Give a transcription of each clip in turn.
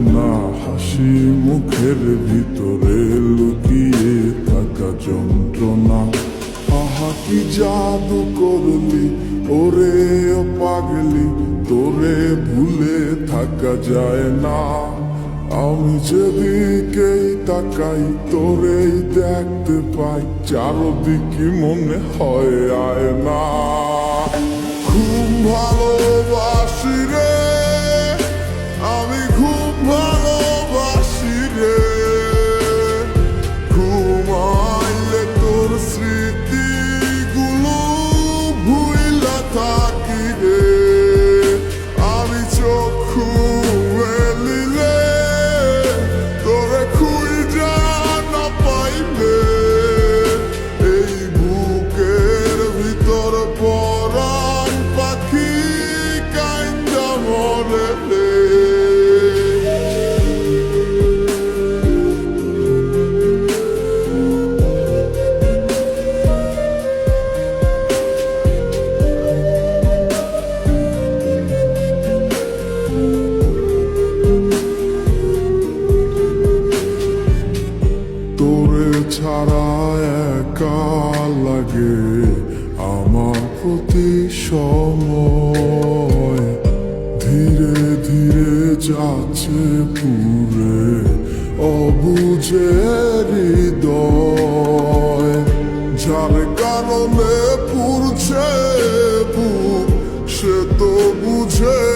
না হাসি মুখের ভিতরে লুকিয়ে থাকা যন্ত্রণা। আহা, কি জাদু করলি? ওরে পাগলি, তোরে ভুলে থাকা যায় না। আমি যেদিকেই তাকাই, তোরেই দেখতে পাই, চারদিকে মনে হয় আয় না খুব ভালোবাসি লাগে আমার প্রতি সময়। ধীরে ধীরে যাচ্ছে পুরে অবুঝে হৃদয়। যার কারণে পুরছে বুক সে তো বুঝে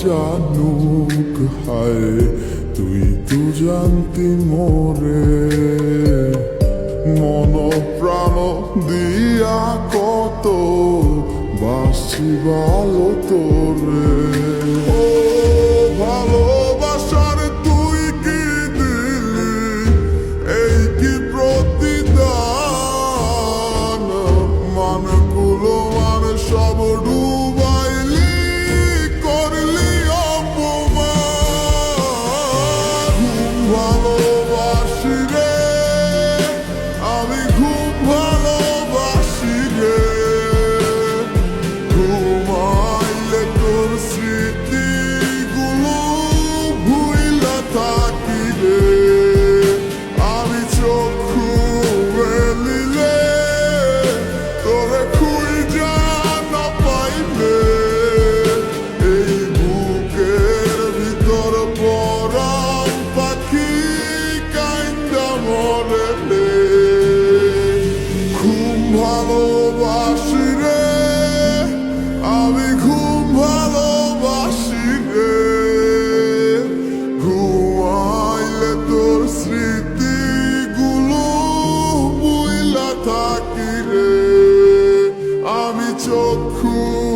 জানুক হায় তুই তো জানতি মোরে। মন প্রাণ দিয়া কত বাসি ভালো তোরে। çok cool.